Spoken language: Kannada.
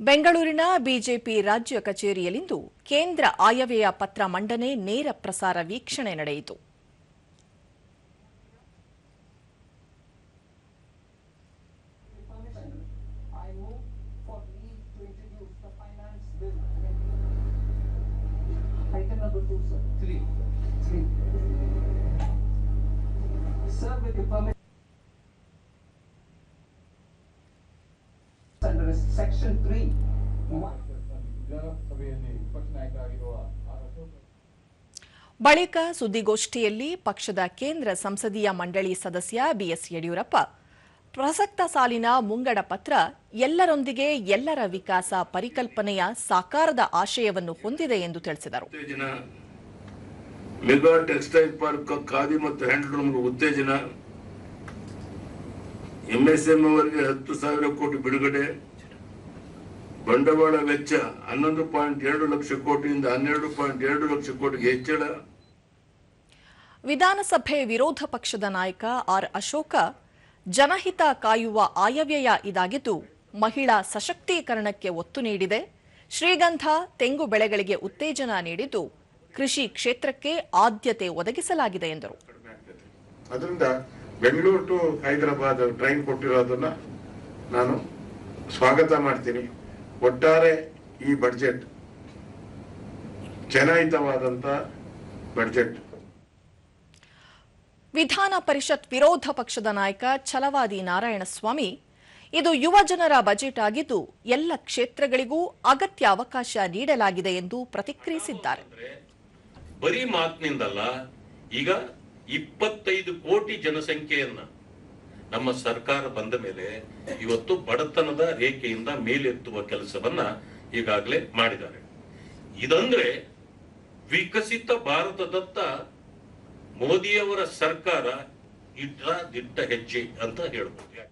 ಬೆಂಗಳೂರಿನ ಬಿಜೆಪಿ ರಾಜ್ಯ ಕಚೇರಿಯಲ್ಲಿಂದು ಕೇಂದ್ರ ಆಯವ್ಯಯ ಪತ್ರ ಮಂಡನೆ ನೇರ ಪ್ರಸಾರ ವೀಕ್ಷಣೆ ನಡೆಯಿತು. Under three. ವಿಧಾನಸಭೆಯಲ್ಲಿ ವಿಪಕ್ಷ ನಾಯಕರಾಗಿರುವ ಬಳಿಕ ಸುದ್ದಿಗೋಷ್ಠಿಯಲ್ಲಿ ಪಕ್ಷದ ಕೇಂದ್ರ ಸಂಸದೀಯ ಮಂಡಳಿ ಸದಸ್ಯ ಬಿಎಸ್ ಯಡಿಯೂರಪ್ಪ ಪ್ರಸಕ್ತ ಸಾಲಿನ ಮುಂಗಡ ಪತ್ರ ಎಲ್ಲರೊಂದಿಗೆ ಎಲ್ಲರ ವಿಕಾಸ ಪರಿಕಲ್ಪನೆಯ ಸಾಕಾರದ ಆಶಯವನ್ನು ಹೊಂದಿದೆ ಎಂದು ತಿಳಿಸಿದರು. ಟೆಕ್ಸ್ಟೈಲ್ ಪಾರ್ಕ್ ಖಾದಿ ಮತ್ತು ಹ್ಯಾಂಡ್ಲೂಮ್ ಉತ್ತೇಜನ. ಎಂಎಸ್ಎಂ ಅವರಿಗೆ ಹತ್ತು ಸಾವಿರ ಕೋಟಿ ಬಿಡುಗಡೆ. ಬಂಡವಾಳ ವೆಚ್ಚ ಹನ್ನೊಂದು ಪಾಯಿಂಟ್ ಎರಡು ಲಕ್ಷ ಕೋಟಿಯಿಂದ ಹನ್ನೆರಡು ಪಾಯಿಂಟ್ ಎರಡು ಲಕ್ಷ ಕೋಟಿಗೆ ಹೆಚ್ಚಳ? ವಿಧಾನಸಭೆ ವಿರೋಧ ಪಕ್ಷದ ನಾಯಕ ಆರ್ ಅಶೋಕ ಜನಹಿತ ಕಾಯುವ ಆಯವ್ಯಯ ಇದಾಗಿದ್ದು ಮಹಿಳಾ ಸಶಕ್ತೀಕರಣಕ್ಕೆ ಒತ್ತು ನೀಡಿದೆ. ಶ್ರೀಗಂಧ ತೆಂಗು ಬೆಳೆಗಳಿಗೆ ಉತ್ತೇಜನ ನೀಡಿದ್ದು ಕೃಷಿ ಕ್ಷೇತ್ರಕ್ಕೆ ಆದ್ಯತೆ ಒದಗಿಸಲಾಗಿದೆ ಎಂದರು. ಅದರಿಂದ ಬೆಂಗಳೂರು ಟು ಹೈದರಾಬಾದ್ ಟ್ರೈನ್ ಕೊಟ್ಟಿರೋದನ್ನ ನಾನು ಸ್ವಾಗತ ಮಾಡ್ತೀನಿ. ಒಟ್ಟಾರೆ ಈ ಬಡ್ಜೆಟ್ ಚನಾಯಿತವಾದಂತ ಬಡ್ಜೆಟ್ ವಿಧಾನ ಪರಿಷತ್ ವಿರೋಧ ಪಕ್ಷದ ನಾಯಕ ಛಲವಾದಿ ನಾರಾಯಣಸ್ವಾಮಿ ಇದು ಯುವ ಜನರ ಬಜೆಟ್ ಆಗಿದ್ದು ಎಲ್ಲ ಕ್ಷೇತ್ರಗಳಿಗೂ ಅಗತ್ಯ ಅವಕಾಶ ನೀಡಲಾಗಿದೆ ಎಂದು ಪ್ರತಿಕ್ರಿಯಿಸಿದ್ದಾರೆ. ಬರೀ ಮಾತಿನಿಂದಲ್ಲ ಈಗ ಇಪ್ಪತ್ತೈದು ಕೋಟಿ ಜನಸಂಖ್ಯೆಯನ್ನ ನಮ್ಮ ಸರ್ಕಾರ ಬಂದ ಮೇಲೆ ಇವತ್ತು ಬಡತನದ ರೇಖೆಯಿಂದ ಮೇಲೆತ್ತುವ ಕೆಲಸವನ್ನ ಈಗಾಗಲೇ ಮಾಡಿದ್ದಾರೆ. ಇದಂದ್ರೆ ವಿಕಸಿತ ಭಾರತದತ್ತ ಮೋದಿಯವರ ಸರ್ಕಾರ ಇಟ್ಟ ದಿಟ್ಟ ಹೆಜ್ಜೆ ಅಂತ ಹೇಳ್ಬೋದು.